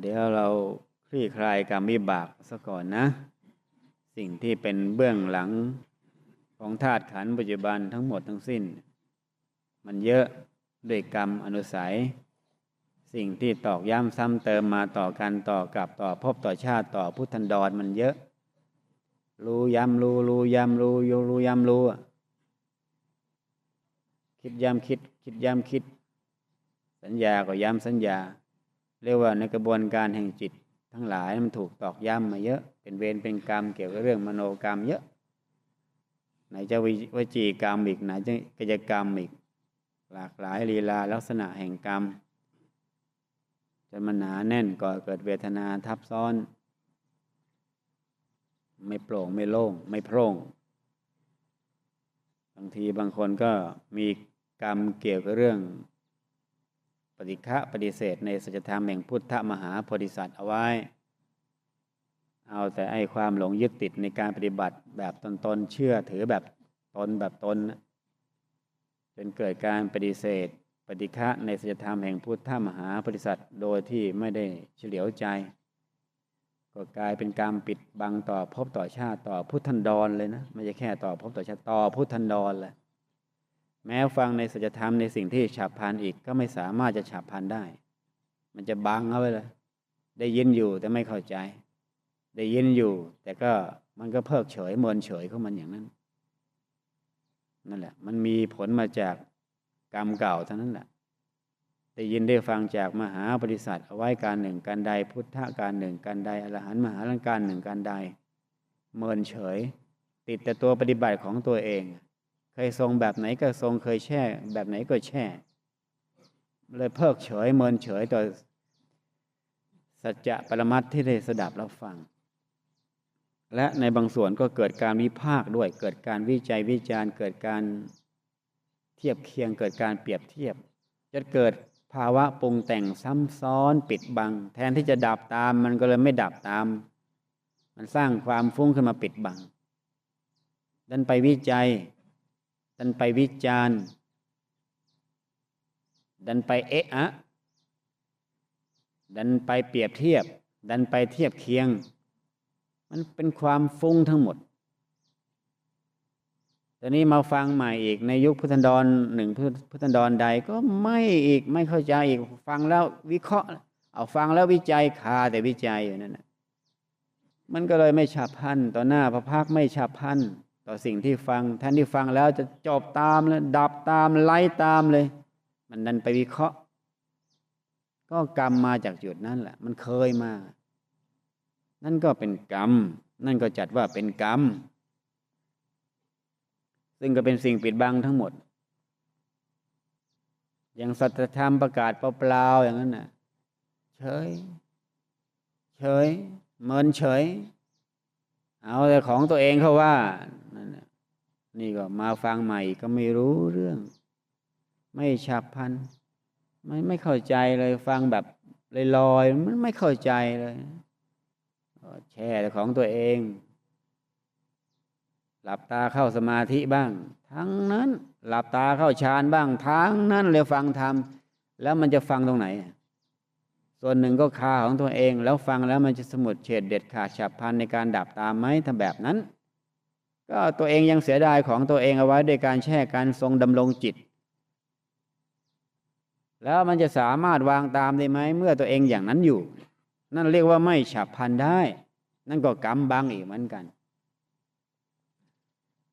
เดี๋ยวเราคลี่คลายกรรมวิบากซะก่อนนะ สิ่งที่เป็นเบื้องหลังของธาตุขันธ์ปัจจุบันทั้งหมดทั้งสิ้น มันเยอะด้วยกรรมอนุสัย สิ่งที่ตอกย้ำซ้ำเติมมาต่อกันต่อกับต่อภพต่อชาติต่อพุทธันดรมันเยอะ รู้ย้ำรู้รู้ย้ำรู้ยรู้ย้ำรู้คิดย้ำคิด คิดย้ำคิด สัญญาก็ย้ำสัญญา เรียกว่าในกระบวนการแห่งจิต ทั้งหลายมันถูกตอกย้ำมาเยอะ เป็นเวรเป็นกรรมเกี่ยวกับเรื่องมโนกรรมเยอะ ไหนจะวิวจีกรรมอีกไหนจะกิจกรรมอีก หลากหลายลีลาลักษณะแห่งกรรมจะมันหนาแน่นก่อเกิดเวทนาทับซ้อน ไม่โปร่งไม่โล่ง ไม่โพร่ง บางทีบางคนก็มีกรรมเกี่ยวกับเรื่อง ฏิฆะปฏิเสธในสัจธรรมแห่งพุทธมหาโพธิสัตว์เอาไว้ เอาแต่ไอความหลงยึดติดในการปฏิบัติแบบตนตนๆเชื่อถือแบบตนแบบตน จนเกิดการปฏิเสธ ปฏิฆะในสัจธรรมแห่งพุทธมหาโพธิสัตว์โดยที่ไม่ได้เฉลียวใจ ก็กลายเป็นการปิดบังต่อภพต่อชาติต่อพุทธันดรเลยนะไม่ใช่แค่ต่อภพต่อชาติต่อพุทธันดรเลย แม้ฟังในสัจธรรมในสิ่งที่ฉับพลันอีกก็ไม่สามารถจะฉับพลันได้ มันจะบังเอาไว้เลย ได้ยินอยู่แต่ไม่เข้าใจ ได้ยินอยู่ แต่ก็มันก็เพิกเฉยเมินเฉยของมันอย่างนั้น นั่นแหละ มันมีผลมาจากกรรมเก่าเท่านั้นแหละได้ยินได้ฟังจากมหาบริษัทเอาไว้การหนึ่งการใด พุทธการหนึ่งการใดอรหันต์มหาลังการหนึ่งการใด เมินเฉย ติดแต่ตัวปฏิบัติของตัวเอง เคยทรงแบบไหนก็ทรงเคยแช่ แบบไหนก็แช่ เลยเพิกเฉยเมินเฉยต่อสัจจะปรมัตที่ได้สดับรับฟัง และในบางส่วนก็เกิดการวิพากษ์ด้วย เกิดการวิจัยวิจารณ์เกิดการเทียบเคียงเกิดการเปรียบเทียบจะเกิดภาวะปรุงแต่งซ้ำซ้อนปิดบัง แทนที่จะดับตามมันก็เลยไม่ดับตาม มันสร้างความฟุ้งขึ้นมาปิดบัง ดันไปวิจัย ดันไปวิจารณ์ ดันไปเอะอะดันไปเปรียบเทียบ ดันไปเทียบเคียง มันเป็นความฟุ้งทั้งหมดตอนนี้มาฟังใหม่อีกในยุคพุทธันดรหนึ่งพุทธันดรใดก็ไม่อีกไม่เข้าใจอีกฟังแล้ววิเคราะห์ เอาฟังแล้ววิจัยคาแต่วิจัยอยู่นั่นนะมันก็เลยไม่ฉับพันต่อหน้าพระพักไม่ฉับพัน ต่อสิ่งที่ฟังแทนที่ฟังแล้วจะจบตามแล้วดับตามไล่ตามเลย มันดันไปวิเคราะห์ ก็กรรมมาจากจุดนั้นแหละ มันเคยมา นั่นก็เป็นกรรม นั่นก็จัดว่าเป็นกรรม ซึ่งก็เป็นสิ่งปิดบังทั้งหมด อย่างสัจธรรมประกาศเปล่าๆอย่างนั้นน่ะ เฉย เฉยเมินเฉย เอาแต่ของตัวเองเขาว่านั่นนี่ก็มาฟังใหม่ก็ไม่รู้เรื่อง ไม่ฉับพลันไม่ไม่เข้าใจเลยฟังแบบลอยๆมันไม่เข้าใจเลยแช่แต่ของตัวเอง หลับตาเข้าสมาธิบ้าง ทั้งนั้น หลับตาเข้าฌานบ้างทั้งนั้นเลยฟังธรรมแล้วมันจะฟังตรงไหน ส่วนหนึ่งก็คาของตัวเอง แล้วฟังแล้วมันจะสมุดเฉดเด็ดขาดฉับพลันในการดับตามไหมถ้าแบบนั้น ก็ตัวเองยังเสียดายของตัวเองเอาไว้ด้วยการแช่การทรงดำรงจิต แล้วมันจะสามารถวางตามได้ไหมเมื่อตัวเองอย่างนั้นอยู่ นั่นเรียกว่าไม่ฉับพลันได้ นั่นก็กำบังอีกเหมือนกัน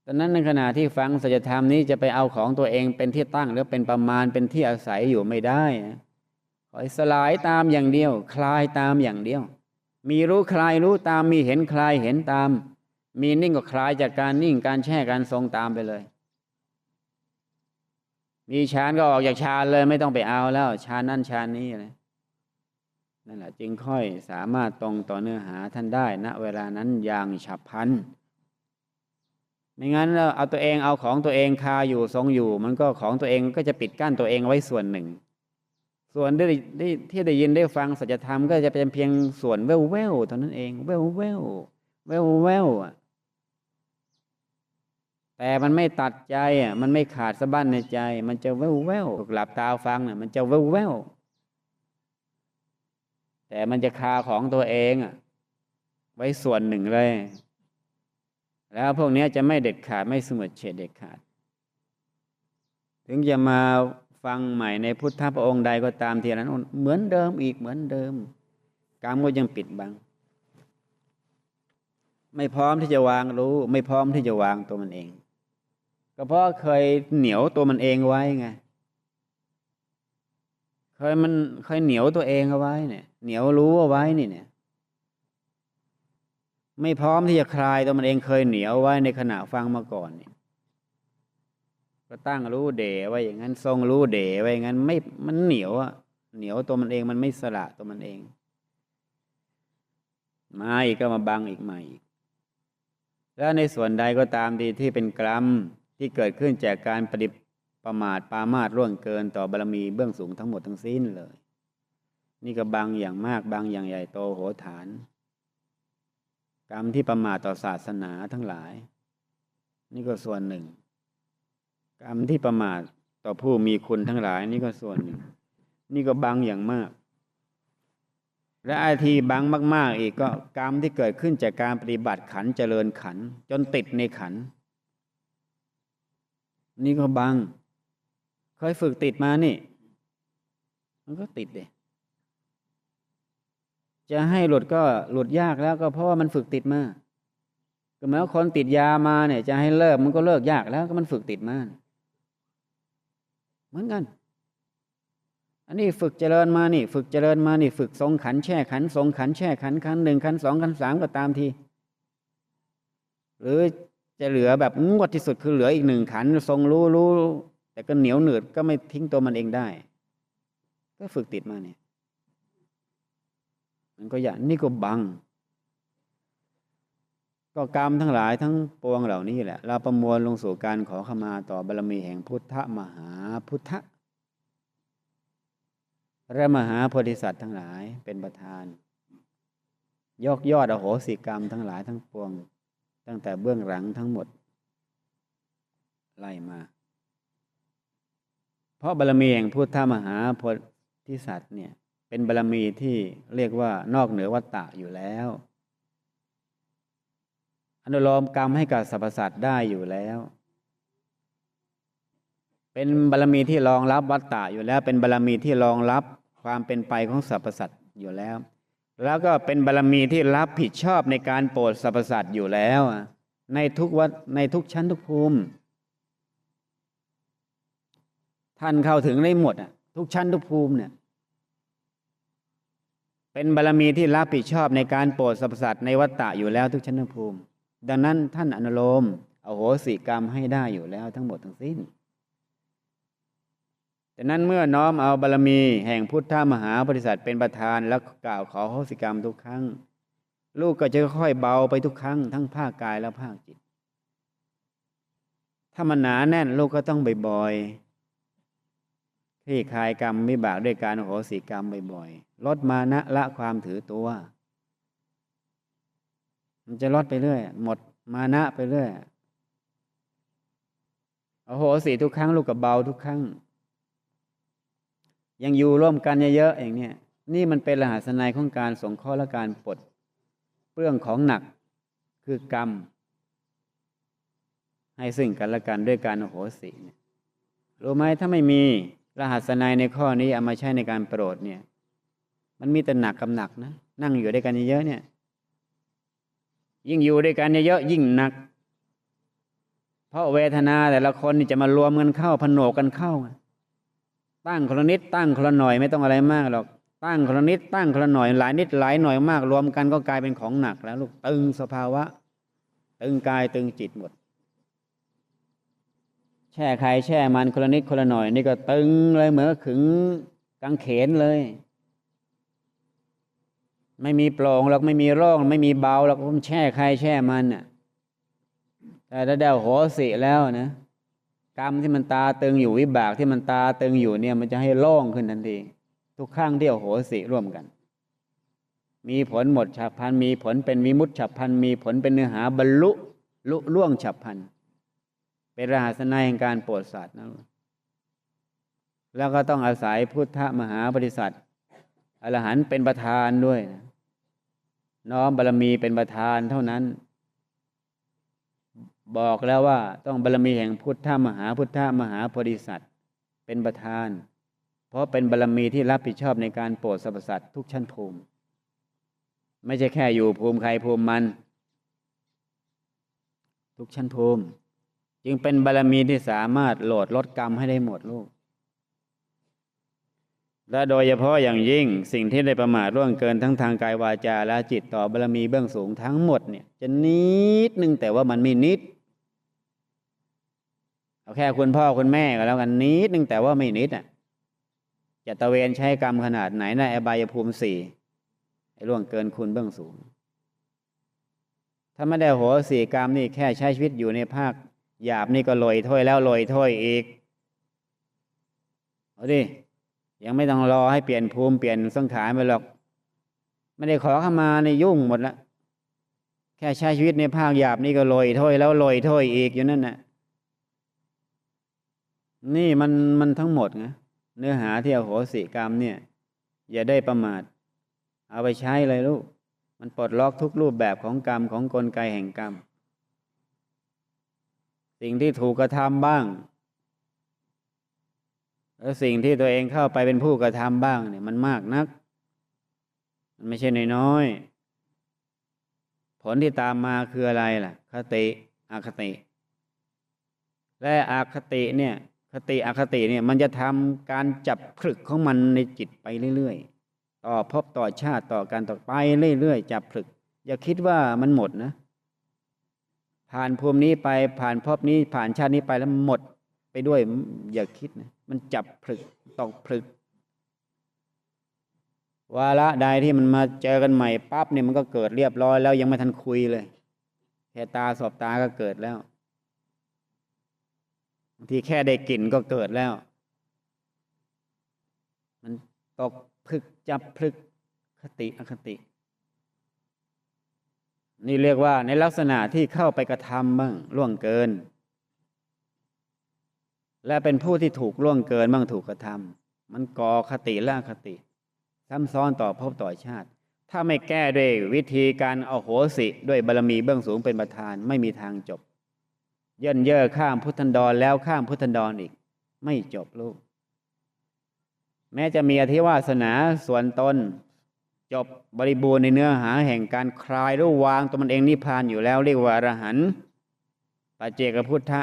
ตอนนั้นในขณะที่ฟังสัจธรรมนี้จะไปเอาของตัวเองเป็นที่ตั้งหรือเป็นประมาณเป็นที่อาศัยอยู่ไม่ได้นะ ขอให้สลายตามอย่างเดียว คลายตามอย่างเดียว มีรู้คลายรู้ตามมีเห็นคลายเห็นตาม มีนิ่งก็คลายจากการนิ่งการแช่การทรงตามไปเลย มีฌานก็ออกจากฌานเลยไม่ต้องไปเอาแล้วฌานนั่นฌานนี้เลยนั่นแหละจึงค่อยสามารถตรงต่อเนื้อหาท่านได้ณเวลานั้นอย่างฉับพลันไม่งั้นเราเอาตัวเองเอาของตัวเองคาอยู่ทรงอยู่ มันก็ของตัวเองก็จะปิดกั้นตัวเองไว้ส่วนหนึ่ง ส่วนได้ได้ที่ได้ยินได้ฟังสัจธรรมก็จะเป็นเพียงส่วนแววแววเท่านั้นเอง แววแววแววแววอะแต่มันไม่ตัดใจอะ มันไม่ขาดสะบั้นในใจ มันจะแววแววหลับตาฟังน่ะ มันจะแววแววแต่มันจะคาของตัวเองอะไว้ส่วนหนึ่งเลย แล้วพวกนี้จะไม่เด็ดขาดไม่สมดเฉดเด็ดขาด ถึงจะมา ฟังใหม่ในพุทธพระองค์ใดก็ตามทีนั้นเหมือนเดิมอีกเหมือนเดิมกรรมก็ยังปิดบัง ไม่พร้อมที่จะวางรู้ ไม่พร้อมที่จะวางตัวมันเอง ก็เพราะเคยเหนียวตัวมันเองไว้ไงเคยมันเคยเหนียวตัวเองเอาไว้เนี่ย เหนียวรู้เอาไว้นี่เนี่ย ไม่พร้อมที่จะคลายตัวมันเองเคยเหนียวไว้ในขณะฟังมาก่อนเนี่ย ก็ตั้งรู้เดไว้อย่างนั้น ทรงรู้เดไว้อย่างนั้นไม่มันเหนียวอะเหนียวตัวมันเองมันไม่สละตัวมันเอง มาอีกก็มาบังอีกใหม่อีกแล้วในส่วนใดก็ตามดีที่เป็นกรรมที่เกิดขึ้นจากการปฏิประมาทปามาทร่วงเกินต่อบารมีเบื้องสูงทั้งหมดทั้งสิ้นเลย นี่ก็บางอย่างมากบางอย่างใหญ่โตโหฐาน กรรมที่ประมาทต่อศาสนาทั้งหลาย นี่ก็ส่วนหนึ่ง กรรมที่ประมาทต่อผู้มีคุณทั้งหลายนี่ก็ส่วนหนึ่ง นี่ก็บางอย่างมาก และไอทีบางมาก ๆ อีกก็กรรมที่เกิดขึ้นจากการปฏิบัติขันเจริญขัน จนติดในขัน นี่ก็บางเคยฝึกติดมานี่ มันก็ติดเลยจะให้หลุดก็หลุดยากแล้วก็เพราะว่ามันฝึกติดมาก็หมายว่าคนติดยามาเนี่ย จะให้เลิกมันก็เลิกยากแล้วก็มันฝึกติดมาเห มือนกัน อันนี้ฝึกเจริญมานี่ ฝึกเจริญมานี่ ฝึกทรงขันแช่ขันทรงขันแช่ขันขันหนึ่งขันสองขันสามก็ตามที หรือจะเหลือแบบงวดที่สุดคือเหลืออีกหนึ่งขันทรงรู้รู้แต่ก็เหนียวเหนืดก็ไม่ทิ้งตัวมันเองได้ ก็ฝึกติดมาเนี่ยมันก็อย่างนี่ก็บัง ก็กรรมทั้งหลายทั้งปวงเหล่านี้แหละ เราประมวลลงสู่การขอขมาต่อบารมีแห่งพุทธมหาพุทธและมหาโพธิสัตว์ทั้งหลายเป็นประธาน ยกยอดอโหสิกรรมทั้งหลายทั้งปวง ตั้งแต่เบื้องหลังทั้งหมด ไล่มา เพราะบารมีแห่งพุทธมหาโพธิสัตว์เนี่ย เป็นบารมีที่เรียกว่านอกเหนือวัตตะอยู่แล้ว อนุโลมกรรมให้กับสรรพสัตว์ได้อยู่แล้ว เป็นบารมีที่รองรับวัตตะอยู่แล้ว เป็นบารมีที่รองรับความเป็นไปของสรรพสัตว์อยู่แล้ว แล้วก็เป็นบารมีที่รับผิดชอบในการโปรดสรรพสัตว์อยู่แล้ว ในทุกวัดในทุกชั้นทุกภูมิ ท่านเข้าถึงได้หมดอะทุกชั้นทุกภูมิเนี่ยเป็นบารมีที่รับผิดชอบในการโปรดสรรพสัตว์ในวัฏฏะอยู่แล้วทุกชั้นทุกภูมิ ดังนั้นท่านอนุโลมเอาโหสิกรรมให้ได้อยู่แล้วทั้งหมดทั้งสิ้นดังนั้นเมื่อน้อมเอาบารมีแห่งพุทธมหาบริษัทเป็นประธานแล้วกล่าวขอโหสิกรรมทุกครั้ง ลูกก็จะค่อยเบาไปทุกครั้ง ทั้งภาคกายและภาคจิต ถ้ามันหนาแน่นลูกก็ต้องบ่อยๆคลี่คลายกรรมวิบากด้วยการโหสิกรรมบ่อยๆลดมานะละความถือตัว มันจะลดไปเรื่อย หมดมานะไปเรื่อยโอ้โหสีทุกครั้งลูกกับเบาทุกครั้ง ยังอยู่ร่วมกันเยอะๆอย่างเนี้ยนี่มันเป็นรหัสนัยของการสงเคราะห์และการปลดเปลื้องของหนักคือกรรม ให้ซึ่งกันและกันด้วยการโหสีเนี่ยรู้ไหมถ้าไม่มีรหัสนัยในข้อนี้เอามาใช้ในการโปรดเนี่ย มันมีแต่หนักกับหนักนะ นั่งอยู่ด้วยกันเยอะๆเนี่ย ยิ่งอยู่ด้วยกันเยอะยิ่งหนัก เพราะเวทนาแต่ละคนนี่จะมารวมกันเข้าผนวกกันเข้า ตั้งคนละนิดตั้งคนละหน่อยไม่ต้องอะไรมากหรอกตั้งคนละนิดตั้งคนละหน่อยหลายนิดหลายหน่อยมาก รวมกันก็กลายเป็นของหนักแล้วลูกตึงสภาวะ ตึงกายตึงจิตหมด แช่ใครแช่มันคนละนิดคนละหน่อย นี่ก็ตึงเลยเหมือนขึงกางเขนเลย ไม่มีโปร่งหรอกไม่มีร่องไม่มีเบาหรอกผมแช่ใครแช่มันน่ะแต่ถ้าเดาโหสิแล้วนะกรรมที่มันตาตึงอยู่วิบากที่มันตาตึงอยู่เนี่ย มันจะให้โล่งขึ้นทันทีทุกข้างที่โหสิร่วมกัน มีผลหมดฉับพันมีผลเป็นวิมุตฉับพันมีผลเป็นเนื้อหาบรรลุลุล่วงฉับพันเป็นรหัสนัยแห่งการโปรดสัตว์นะแล้วก็ต้องอาศัยพุทธมหาบริษัทอรหันต์เป็นประธานด้วยนะ น้อมบารมีเป็นประธานเท่านั้น บอกแล้วว่าต้องบารมีแห่งพุทธมหาพุทธมหาโพธิสัตว์เป็นประธาน เพราะเป็นบารมีที่รับผิดชอบในการโปรดสรรพสัตว์ทุกชั้นภูมิ ไม่ใช่แค่อยู่ภูมิใครภูมิมัน ทุกชั้นภูมิ จึงเป็นบารมีที่สามารถโหลดลดกรรมให้ได้หมดลูก และโดยเฉพาะอย่างยิ่งสิ่งที่ได้ประมาทร่วงเกินทั้งทางกายวาจาและจิตต่อบารมีเบื้องสูงทั้งหมดเนี่ยจะนิดนึงแต่ว่ามันไม่นิด เอาแค่คุณพ่อคุณแม่ก็แล้วกันนิดนึงแต่ว่าไม่นิดอะจะตะเวนใช้กรรมขนาดไหนในอบายภูมิสี่ไอ้ร่วงเกินคุณเบื้องสูง ถ้าไม่ได้โหสี่กรรมนี่แค่ใช้ชีวิตอยู่ในภาคหยาบนี่ก็ลอยถ้วยแล้วลอยถ้วยอีกเอาดิ ยังไม่ต้องรอให้เปลี่ยนภูมิเปลี่ยนสังขารไปหรอก ไม่ได้ขอเข้ามาในยุ่งหมดละแค่ใช้ชีวิตในภาคหยาบนี่ก็ลอยถ้วยแล้วลอยถ้วยอีกอยู่นั่นน่ะ นี่มันมันทั้งหมดนะเนื้อหาที่อโหสิกรรมเนี่ย อย่าได้ประมาท เอาไปใช้เลยลูก มันปลดล็อกทุกรูปแบบของกรรมของกลไกแห่งกรรม สิ่งที่ถูกกระทำบ้าง แล้วสิ่งที่ตัวเองเข้าไปเป็นผู้กระทำบ้างเนี่ยมันมากนัก มันไม่ใช่น้อยผลที่ตามมาคืออะไรล่ะ คติอคติ และอคติเนี่ย คติอคติเนี่ย มันจะทำการจับผลึกของมันในจิตไปเรื่อยๆต่อพบต่อชาติต่อการต่อไปเรื่อยๆจับผลึก อย่าคิดว่ามันหมดนะ ผ่านภูมินี้ไปผ่านภพนี้ผ่านชาตินี้ไปแล้วหมด ไปด้วยอย่าคิดนะมันจับผลึกตอกผลึกวาระใดที่มันมาเจอกันใหม่ปั๊บเนี่ยมันก็เกิดเรียบร้อยแล้วยังไม่ทันคุยเลยแค่ตาสอบตาก็เกิดแล้วบางทีแค่ได้กลิ่นก็เกิดแล้ว มันตกผลึกจับผลึกคติอคติ นี่เรียกว่าในลักษณะที่เข้าไปกระทำบ้างล่วงเกิน และเป็นผู้ที่ถูกล่วงเกินบ้างถูกกระทำมันก่อคติละอคติซ้ำซ้อนต่อภพต่อชาติ ถ้าไม่แก้ด้วยวิธีการเอาโหสิด้วยบารมีเบื้องสูงเป็นประธานไม่มีทางจบ เย่นเย่อข้ามพุทธันดรแล้วข้ามพุทธันดรอีก ไม่จบลูก แม้จะมีอธิวาสนาส่วนตนจบบริบูรณ์ในเนื้อหาแห่งการคลายรู้วางตัวมันเองนิพพานอยู่แล้วเรียกว่าอรหันต์ปัจเจกพุทธะ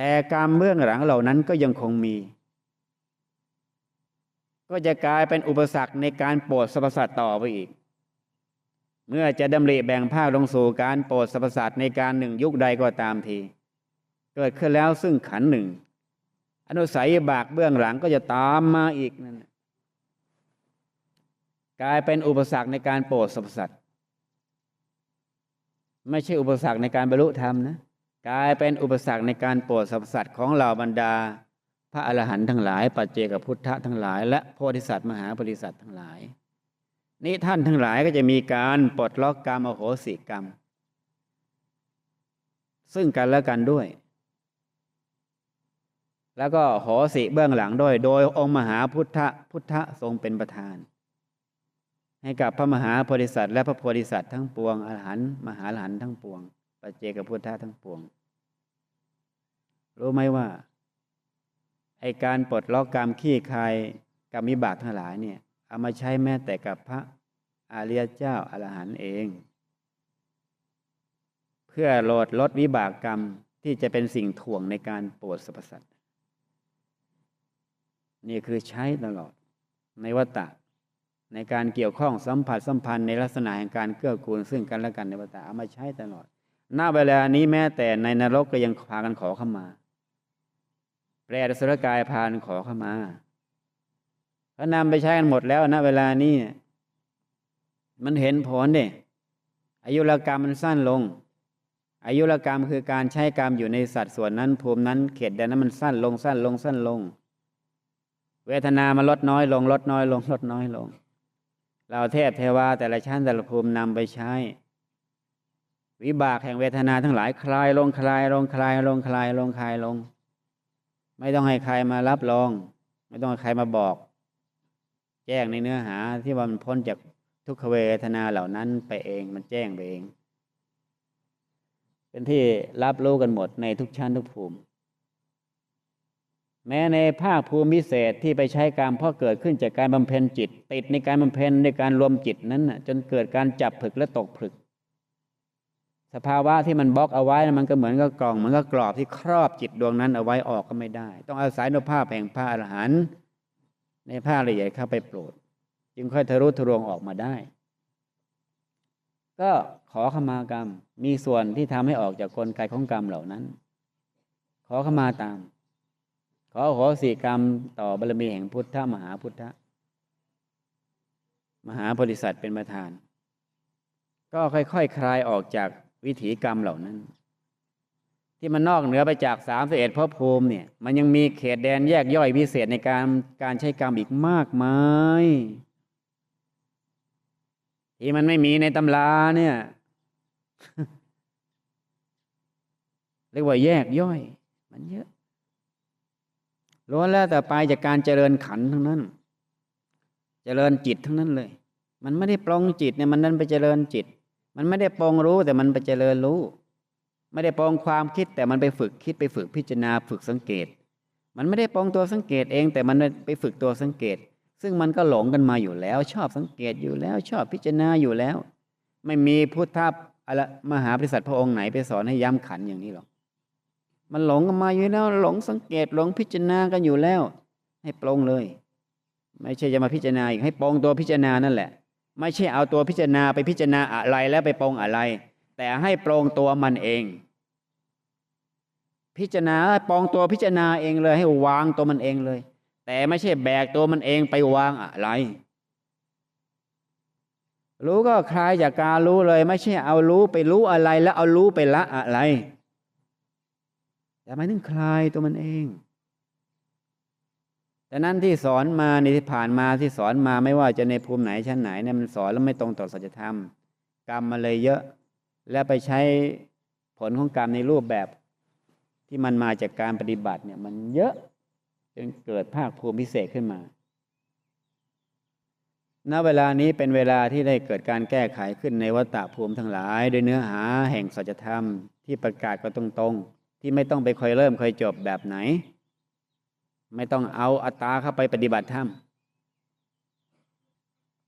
แต่กรรมเบื้องหลังเหล่านั้นก็ยังคงมี ก็จะกลายเป็นอุปสรรคในการโปรดสรรพสัตว์ต่อไปอีก เมื่อจะดำริแบ่งภาคลงสู่การโปรดสรรพสัตว์ในการหนึ่งยุคใดก็ตามที เกิดขึ้นแล้วซึ่งขันหนึ่ง อนุสัยบากเบื้องหลังก็จะตามมาอีกนั่นกลายเป็นอุปสรรคในการโปรดสรรพสัตว์ไม่ใช่อุปสรรคในการบรรลุธรรมนะ กลายเป็นอุปสรรคในการโปรดสรรพสัตว์ของเหล่าบรรดา พระอรหันต์ทั้งหลาย ปัจเจกพุทธะทั้งหลาย และโพธิสัตว์มหาโพธิสัตว์ทั้งหลาย นี่ท่านทั้งหลายก็จะมีการปลดล็อกกรรมอโหสิกรรม ซึ่งกันและกันด้วย แล้วก็โหสิเบื้องหลังด้วย โดยองค์มหาพุทธพุทธทรงเป็นประธาน ให้กับพระมหาโพธิสัตว์และพระโพธิสัตว์ทั้งปวงอรหันต์มหาอรหันต์ทั้งปวง ปัจเจกพุทธะทั้งปวง รู้ไหมว่าไอการปลดล็อกกรรมขี้คายกรรมวิบากทั้งหลายเนี่ยเอามาใช้แม้แต่กับพระอาริยเจ้าอรหันต์เอง เพื่อลดลดวิบากกรรมที่จะเป็นสิ่งถ่วงในการโปรดสรรพสัตว์นี่คือใช้ตลอดในวัตตะในการเกี่ยวข้องสัมผัสสัมพันธ์ในลักษณะแห่งการเกื้อกูลซึ่งกันและกันในวัตตะเอามาใช้ตลอด หน้าเวลานี้แม้แต่ในนรกก็ยังพากันขอเข้ามา แปลสุรกายพานขอเข้ามาเขานำไปใช้กันหมดแล้วณเวลานี้มันเห็นผลเนี่ยอายุรกรรมมันสั้นลง อายุรกรรมคือการใช้กรรมอยู่ในสัตว์ส่วนนั้น ภูมินั้นเขตแดนนั้นมันสั้นลงสั้นลงสั้นลง เวทนามันลดน้อยลงลดน้อยลงลดน้อยลง เราเทพเทวาแต่ละชั้นแต่ละภูมินำไปใช้ วิบากแห่งเวทนาทั้งหลายคลายลงคลายลงคลายลงคลายลงคลายลง ไม่ต้องให้ใครมารับรอง ไม่ต้องให้ใครมาบอก แจ้งในเนื้อหาที่ว่ามันพ้นจากทุกขเวทนาเหล่านั้นไปเองมันแจ้งไปเอง เป็นที่รับรู้กันหมดในทุกชั้นทุกภูมิ แม้ในภาคภูมิพิเศษที่ไปใช้กรรมเพราะเกิดขึ้นจากการบำเพ็ญจิต ติดในการบำเพ็ญในการรวมจิตนั้นน่ะจนเกิดการจับผึกและตกผึก สภาวะที่มันบล็อกเอาไว้น่ะมันก็เหมือนกับกล่องเหมือนกับกรอบที่ครอบจิตดวงนั้นเอาไว้ออกก็ไม่ได้ ต้องอาศัยนุภาพแห่งพระอรหันต์ในภาละเอียดเข้าไปโปรด จึงค่อยทะลุทะลวงออกมาได้ ก็ขอขมากรรมมีส่วนที่ทำให้ออกจากกลไกของกรรมเหล่านั้น ขอขมาตาม ขอขอสีกรรมต่อบารมีแห่งพุทธมหาพุทธมหาโพธิสัตว์เป็นประธาน ก็ค่อยๆคคลายออกจาก วิถีกรรมเหล่านั้น ที่มันนอกเหนือไปจากสามสิบเอ็ดพระภูมิเนี่ย มันยังมีเขตแดนแยกย่อยพิเศษในการการใช้กรรมอีกมากมายที่มันไม่มีในตำราเนี่ยเรียกว่าแยกย่อย มันเยอะล้วนแล้วแต่ไปจากการเจริญขันทั้งนั้น เจริญจิตทั้งนั้นเลย มันไม่ได้ปลงจิตเนี่ยมันนั้นไปเจริญจิต มันไม่ได้ปลงรู้แต่มันไปเจริญรู้ ไม่ได้ปลงความคิดแต่มันไปฝึกคิดไปฝึกพิจารณาฝึกสังเกต มันไม่ได้ปลงตัวสังเกตเอง แต่มันไปฝึกตัวสังเกต ซึ่งมันก็หลงกันมาอยู่แล้ว ชอบสังเกตอยู่แล้ว ชอบพิจารณาอยู่แล้ว ไม่มีพุทธะอะไรมหาบริษัทพระองค์ไหนไปสอนให้ย้ำขันอย่างนี้หรอกมันหลงกันมาอยู่แล้ว หลงสังเกตหลงพิจารณากันอยู่แล้ว ให้ปลงเลย ไม่ใช่จะมาพิจารณาอีกให้ปลงตัวพิจารณานั่นแหละ ไม่ใช่เอาตัวพิจารณาไปพิจารณาอะไรแล้วไปปลงอะไร แต่ให้ปลงตัวมันเอง พิจารณาปลงตัวพิจารณาเองเลย ให้วางตัวมันเองเลย แต่ไม่ใช่แบกตัวมันเองไปวางอะไร รู้ก็คลายจากการรู้เลย ไม่ใช่เอารู้ไปรู้อะไรแล้วเอารู้ไปละอะไรแต่หมายถึงคลายตัวมันเอง แต่นั้นที่สอนมาในที่ผ่านมาที่สอนมาไม่ว่าจะในภูมิไหนชั้นไหนเนี่ยมันสอนแล้วไม่ตรงต่อสัจธรรม กรรมมาเลยเยอะ และไปใช้ผลของกรรมในรูปแบบ ที่มันมาจากการปฏิบัติเนี่ย มันเยอะจนเกิดภาคภูมิพิเศษขึ้นมาณเวลานี้เป็นเวลาที่ได้เกิดการแก้ไขขึ้นในวัฏฏะภูมิทั้งหลายโดยเนื้อหาแห่งสัจธรรมที่ประกาศก็ตรงๆ ที่ไม่ต้องไปคอยเริ่มคอยจบแบบไหน ไม่ต้องเอาอัตตาเข้าไปปฏิบัติธรรม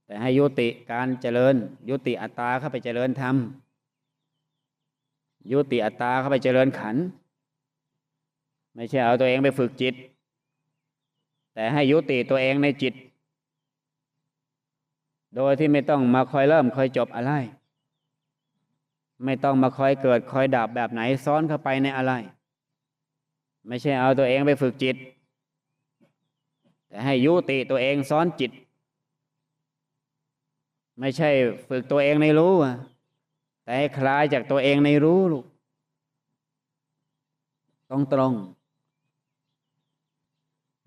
แต่ให้ยุติการเจริญ ยุติอัตตาเข้าไปเจริญธรรมยุติอัตตาเข้าไปเจริญขัน ไม่ใช่เอาตัวเองไปฝึกจิต แต่ให้ยุติตัวเองในจิต โดยที่ไม่ต้องมาคอยเริ่มคอยจบอะไร ไม่ต้องมาคอยเกิดคอยดับแบบไหนซ้อนเข้าไปในอะไร ไม่ใช่เอาตัวเองไปฝึกจิต แต่ให้ยุติตัวเองซ้อนจิต ไม่ใช่ฝึกตัวเองในรู้อะแต่ให้คลายจากตัวเองในรู้ลูกตรงตรงๆ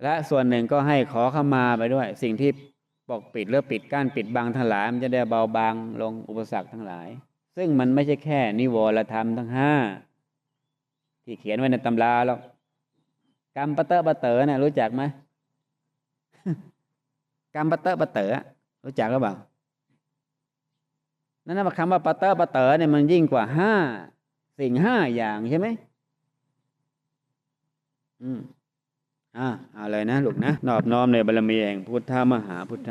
และส่วนหนึ่งก็ให้ขอเข้ามาไปด้วย สิ่งที่ปกปิดหรือปิดกั้นปิดบังทั้งหลาย มันจะได้เบาบางลงอุปสรรคทั้งหลาย ซึ่งมันไม่ใช่แค่ นิวรธรรมทั้งห้าที่เขียนไว้ในตำราหรอกกรรมปะเตอะปะเต๋อเนี่ยรู้จักไหม กรรมปะเตอปะเตอรู้จักหรือเปล่านั่นนะคำว่าปะเตอปะเตอเนี่ยมันยิ่งกว่าห้าสิ่งห้าอย่างใช่ไหมอืมอ่าเอาเลยนะลูกนะนอบน้อมในบารมีแห่งพุทธมหาพุทธ